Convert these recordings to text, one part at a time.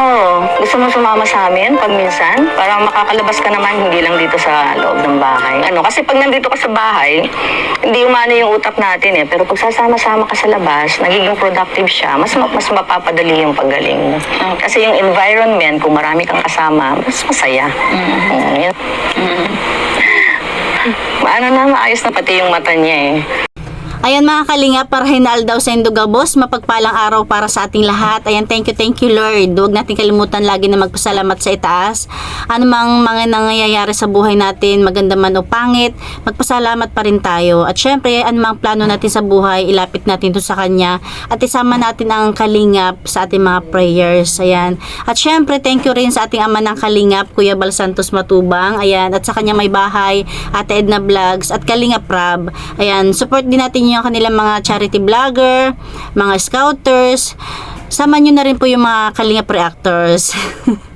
Oo. Gusto mo sumama sa amin pag minsan? Para makakalabas ka naman, hindi lang dito sa loob ng bahay. Ano, kasi pag nandito ka sa bahay, hindi umano yung utak natin eh. Pero pag sasama-sama ka sa labas, nagiging productive siya, mas, ma- mas mapapadali yung paggaling mo. Kasi yung environment, kung marami kang kasama, mas masaya. Mm, yun. Ano na, maayos na pati yung mata niya eh. Ayan mga kalinga, para hinal daw sa Indogabos, mapagpalang araw para sa ating lahat. Ayan, thank you, thank you Lord. Huwag natin kalimutan lagi na magpasalamat sa itaas. Ano mang mga nangyayari sa buhay natin, maganda man o pangit, magpasalamat pa rin tayo. At syempre, ano mang plano natin sa buhay, ilapit natin to sa Kanya. At isama natin ang kalingap sa ating mga prayers. Ayan. At syempre, thank you rin sa ating ama ng kalingap, Kuya Bal Santos Matubang. Ayan. At sa kanya may bahay, Ate Edna Vlogs at Kalingap Rab. Ayan. Support din natin yung kanilang mga charity vlogger, mga scouters. Sama nyo na rin po yung mga Kalingap reactors.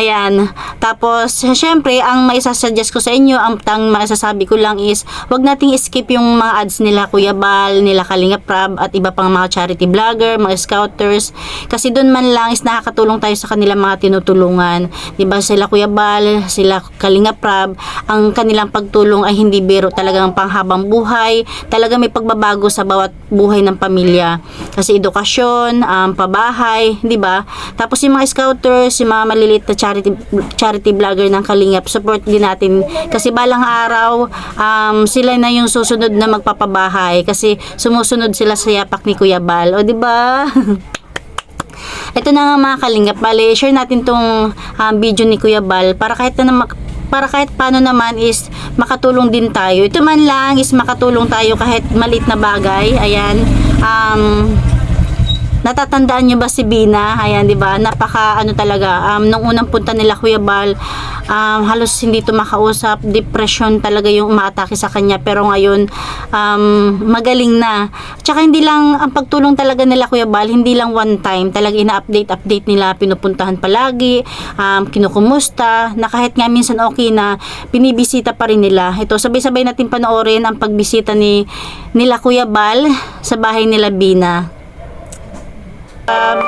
Ayan. Tapos, syempre, ang maisasuggest ko sa inyo, ang tang masasabi ko lang is, wag nating skip yung mga ads nila Kuya Bal, nila Kalinga Prab, at iba pang mga charity vlogger, mga scouters. Kasi doon man lang is nakakatulong tayo sa kanilang mga tinutulungan. ba Sila Kuya Bal, sila Kalinga Prab, ang kanilang pagtulong ay hindi biro talagang panghabang buhay. Talaga may pagbabago sa bawat buhay ng pamilya. Kasi edukasyon, um, pabahay, 'di ba? Tapos yung mga scouters, yung mga maliliit na charity charity vlogger ng Kalingap, support din natin kasi balang araw um, sila na yung susunod na magpapabahay kasi sumusunod sila sa yapak ni Kuya Bal. O 'di ba? Ito na nga mga kalingap, bali, share natin tong um, video ni Kuya Bal para kahit na mak- para kahit paano naman is makatulong din tayo. Ito man lang is makatulong tayo kahit malit na bagay. Ayan. Um, Natatandaan nyo ba si Bina? Ayan, di ba? Napaka ano talaga. Um, nung unang punta nila Kuya Bal, um, halos hindi to makausap. Depression talaga yung umaatake sa kanya. Pero ngayon, um, magaling na. Tsaka hindi lang, ang pagtulong talaga nila Kuya Bal, hindi lang one time. Talaga ina-update, update nila. Pinupuntahan palagi. Um, kinukumusta. Na kahit nga minsan okay na, binibisita pa rin nila. Ito, sabay-sabay natin panoorin ang pagbisita ni nila Kuya Bal sa bahay nila Bina. Wow.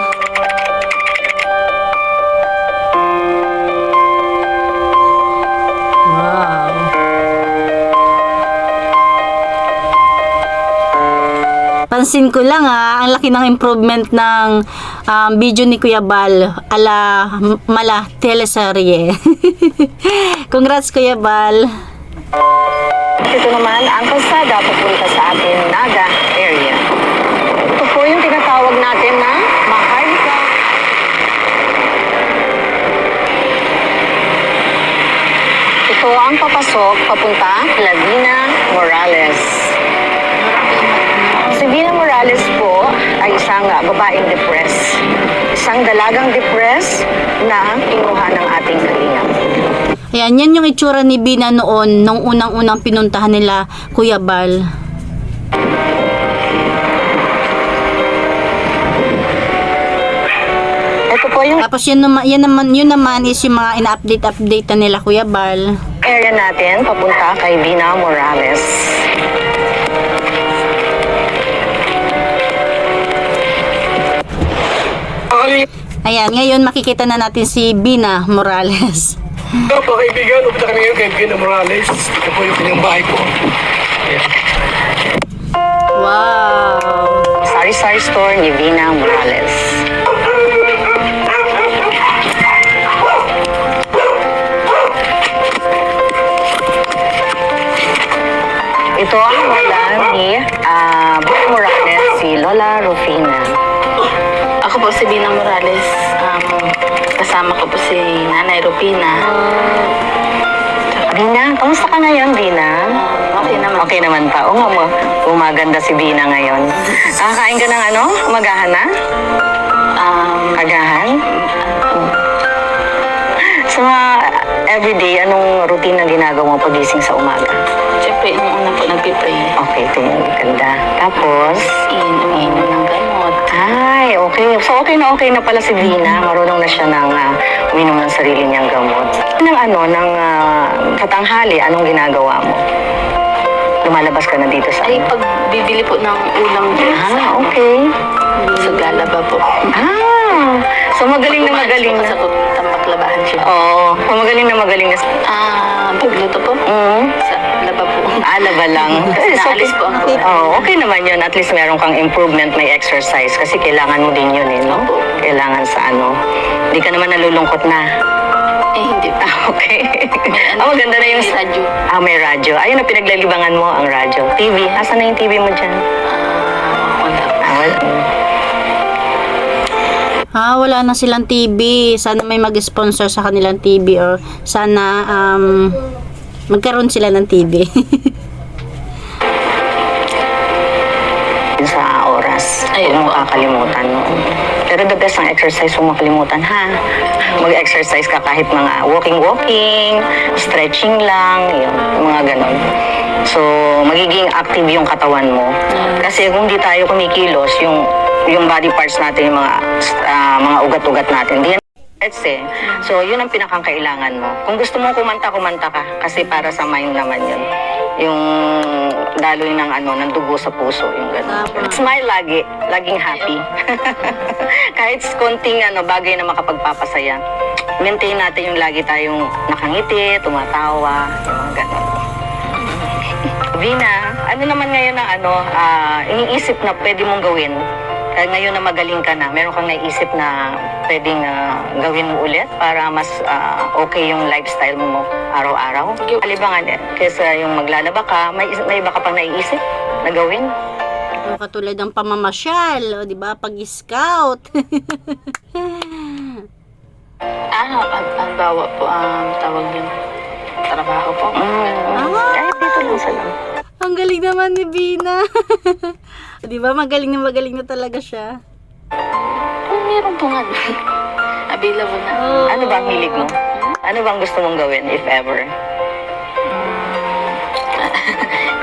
Pansin ko lang ah, ang laki ng improvement ng um, video ni Kuya Bal ala mala teleserye. Congrats Kuya Bal. Ito naman ang kalsada papunta sa ating Naga area. Ito po yung tinatawag natin na Maharlika. Ito ang papasok papunta Lavina Morales. Si Vina Morales po ay isang babaeng depressed. Isang dalagang depressed na kinuha ng ating kalinga. Ayan, yan yung itsura ni Bina noon nung unang-unang pinuntahan nila Kuya Bal. Ito po yung Tapos yun naman, yan naman, yun naman is yung mga ina-update-update na nila Kuya Bal. Area natin papunta kay Vina Morales. Ayan, ngayon makikita na natin si Bina Morales. Opo, kaibigan, upunta kami ngayon kay Gina Morales. Ito po yung kanyang bahay po. Wow! Sari-sari store ni Vina Morales. Ito ang wala ni ah, Vina Morales, si Lola Rufina. Ako po si Bina Morales. Um, kasama ko po si Nanay Rupina. Vina, kamusta ka ngayon, Vina? Okay naman. Okay naman pa. Oo nga mo, umaganda si Vina ngayon. Nakakain ka ng ano? Umagahan na? Um, Agahan? Sa mga everyday, anong routine na ginagawa mo pagising sa umaga? Siyempre, po nagpipray, Okay, yung ganda. Tapos, iinom-inom ng gamot. ay, okay. So, okay na okay na pala si Vina. Marunong na siya ng uh, uminom ng sarili niyang gamot. Nang ano, ng uh, katanghali, anong ginagawa mo? Lumalabas ka na dito sa... Ay, pag bibili po ng ulam dyan sa, Ah, okay. sa Galaba po. Ah, Ah, so magaling na magaling Sa na. tambaklabahan siya. Oo, so magaling na magaling na. Ah, pagluto po. Mm. Sa laba po. Ala ba lang? Eh, so, Naalis po ang Oh, okay naman yun. At least meron kang improvement, may exercise. Kasi kailangan mo din yun eh, no? Kailangan sa ano. Hindi ka naman nalulungkot na. Eh, hindi po. Ah, okay. May Ah, maganda na yung... may radyo. Ah, may radyo. Ayun na pinaglalibangan mo, ang radyo. TV. Asan na yung TV mo dyan? Ah, wala. Ah, wala. Ah, wala na silang TV. Sana may mag-sponsor sa kanilang TV or sana um, magkaroon sila ng TV. Sa oras. Ayun Huwag mo kakalimutan. No? Pero the best ang exercise, huwag makalimutan, ha? Mag-exercise ka kahit mga walking-walking, stretching lang, yun, mga ganon. So, magiging active yung katawan mo. Kasi kung di tayo kumikilos, yung yung body parts natin, yung mga ah, mga ugat-ugat natin, di Let's say. So, yun ang pinakang kailangan mo. Kung gusto mo kumanta, kumanta ka. Kasi para sa mind naman yun. Yung daloy ng ano, ng dugo sa puso, yung gano'n. Smile lagi. Laging happy. Kahit konting ano, bagay na makapagpapasaya. Maintain natin yung lagi tayong nakangiti, tumatawa, yung mga gano'n. Vina, ano naman ngayon na ano, ah, iniisip na pwede mong gawin? Kaya ngayon na magaling ka na, meron kang naisip na pwedeng ah, gawin mo ulit para mas ah, okay yung lifestyle mo araw-araw? Alibangan eh, kesa yung maglalaba ka, may, may iba ka pang naiisip na gawin? O, katulad ng pamamasyal, o, di ba? Pag-scout. Ah, ang, ang bawa po ang tawag yun. Trabaho po. Mm. Ah. Kahit dito lang sa lang. Ang galing naman ni Bina. di ba? Magaling na magaling na talaga siya. Kung meron po nga. Available na. Oo. Ano ba ang hilig mo? Ano bang gusto mong gawin, if ever?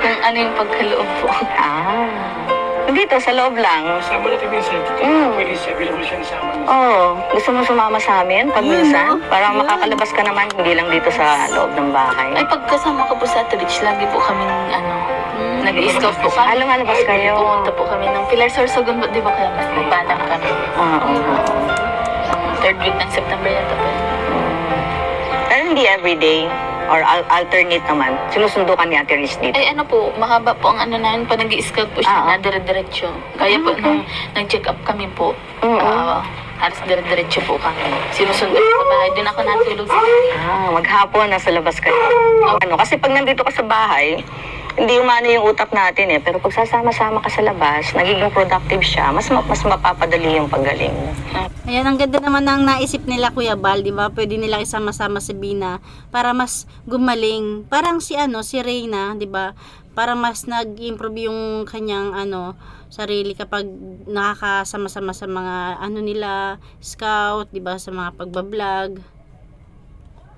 Kung ano yung pagkaloob po. Ah, dito sa loob lang. Sama natin minsan. Mm. Pwede siya, bilang mo siya sama. Oo, oh, gusto mo sumama sa amin pag minsan? no? Para makakalabas ka naman, hindi lang dito sa loob ng bahay. Ay, pagkasama ko po sa Atrich, lagi po kaming, ano, nag-scout po kami. Alam nga labas kayo. Pumunta po kami ng Pilar Sorsogon, di ba kaya may banang kami? Oo. Third week ng September yata po. Pero hindi everyday or al- alternate naman. Sinusundo ka ni Ate Riz dito. Ay, ano po, mahaba po ang ano namin, pa nag-scout po siya Ah, na dire-diretso. Kaya po, nung nag-check up kami po, Oo. ah, halos dire-diretso po kami. Sinusundo ko sa bahay, doon ako natulog sa Ah, maghapon, nasa labas kayo. Ano, kasi pag nandito ka sa bahay, hindi umano yung utak natin eh. Pero pag sasama-sama ka sa labas, nagiging productive siya, mas, ma- mas mapapadali yung paggaling mo. Ayan, ang ganda naman ng naisip nila Kuya Bal, di ba? Pwede nila isama-sama si Bina para mas gumaling. Parang si ano, si Reyna, di ba? Para mas nag-improve yung kanyang ano, sarili kapag nakakasama-sama sa mga ano nila, scout, di ba? Sa mga pagbablog.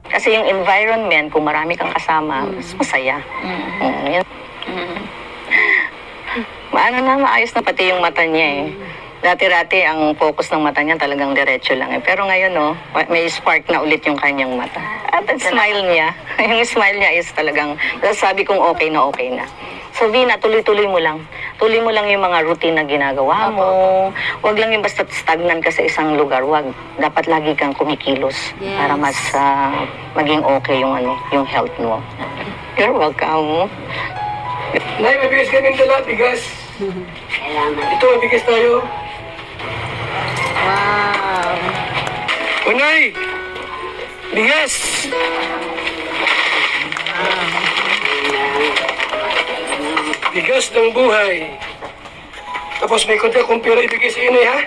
Kasi yung environment, kung marami kang kasama, mas masaya. Mm. Mm, yun. Mm. Maano na, maayos na pati yung mata niya eh. Dati-dati, ang focus ng mata niya talagang diretso lang eh. Pero ngayon, no, may spark na ulit yung kanyang mata. At ang smile niya, yung smile niya is talagang, sabi kong okay na okay na. So, Vina, tuloy-tuloy mo lang. Tuloy mo lang yung mga routine na ginagawa mo. Huwag lang yung basta stagnan ka sa isang lugar. Huwag. Dapat lagi kang kumikilos Yes. para mas ah, maging okay yung, ano, yung health mo. You're welcome. Nay, may bigas kami dala, bigas. Ito, may bigas tayo. Wow! O, Nay! Bigas! Bigas ng buhay. Tapos may konti akong pera ibigay sa inyo, ha?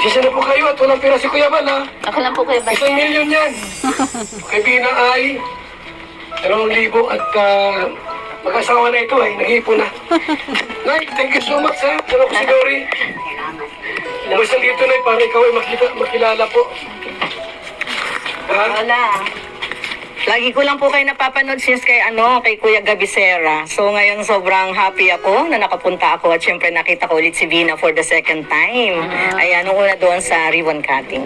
Sisa na po kayo at walang pera si Kuya Bal, ha? Ako lang po kayo ba? Isang milyon yan. Kay Bina ay dalawang libo at ah, mag-asawa na ito ay nag-iipon na. Nay, thank you so much ha. Ano ko si Dory. Umalis lang dito na para ikaw ay makita, makilala po. Ha? Wala. Lagi ko lang po kayo napapanood since kay ano, kay Kuya Gabisera. So ngayon sobrang happy ako na nakapunta ako at syempre nakita ko ulit si Vina for the second time. Ayan, nung una doon sa ribbon cutting.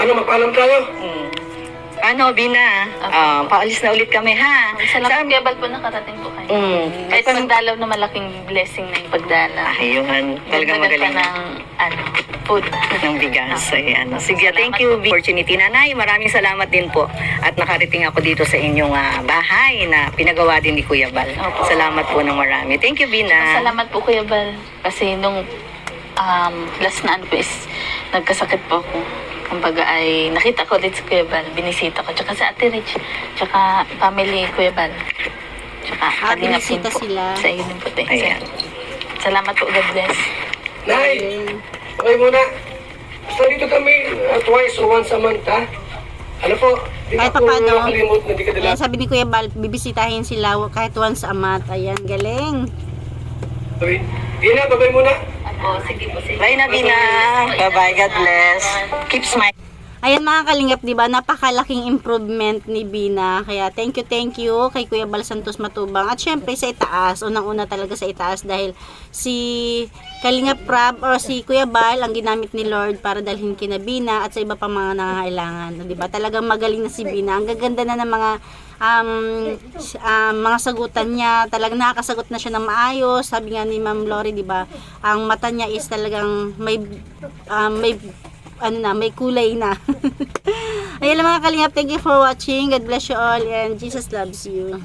Ano, magpaalam tayo? Ano, Bina? Ah, paalis na ulit kami, ha? Salamat Kuya Bal po nakarating po kayo. Mm. Kahit pagdalaw na malaking blessing na yung pagdalaw. Ayun, talagang Dagdagan pa magaling. ng ano, food. ng bigas. Ayan. Sige, thank you. Opportunity, Nanay. Maraming salamat din po. At nakarating ako dito sa inyong ah, bahay na pinagawa din ni Kuya Bal. Opo. Salamat po ng marami. Thank you, Bina. Salamat po Kuya Bal. Kasi nung um, last na ano po is nagkasakit po ako. Kumbaga ay nakita ko ulit si Kuya Bal. Binisita ko. Tsaka sa Ate Rich. Tsaka family Kuya Bal. Tsaka Ah, kalingap din binisita po. sila. Sa iyo din po. te. Ayan. Salamat po. God bless. Nay, okay muna. Basta dito kami uh, twice or once a month, ha? Ano po? Di Kahit ko papaano. nakalimut na di ka dala. Ayan, sabi ni Kuya Bal, bibisitahin sila kahit once a month. Ayan, galing. Sabi, Ina, babay muna. Opo, sige po. Sige. Bye na, Bina. Bye-bye. God bless. Keep smiling. Ayan mga kalingap, 'di ba? Napakalaking improvement ni Bina. Kaya thank you, thank you kay Kuya Bal Santos Matubang. At syempre sa itaas, unang-una talaga sa itaas dahil si Kalingap Prab or si Kuya Bal ang ginamit ni Lord para dalhin kina Bina at sa iba pang mga nangangailangan, 'di ba? Talagang magaling na si Bina. Ang gaganda na ng mga um, um, mga sagutan niya. Talagang nakakasagot na siya ng maayos. Sabi nga ni Ma'am Lori, 'di ba? Ang mata niya is talagang may um, may ano na, may kulay na. Ayun lang mga kalingap, thank you for watching. God bless you all and Jesus loves you.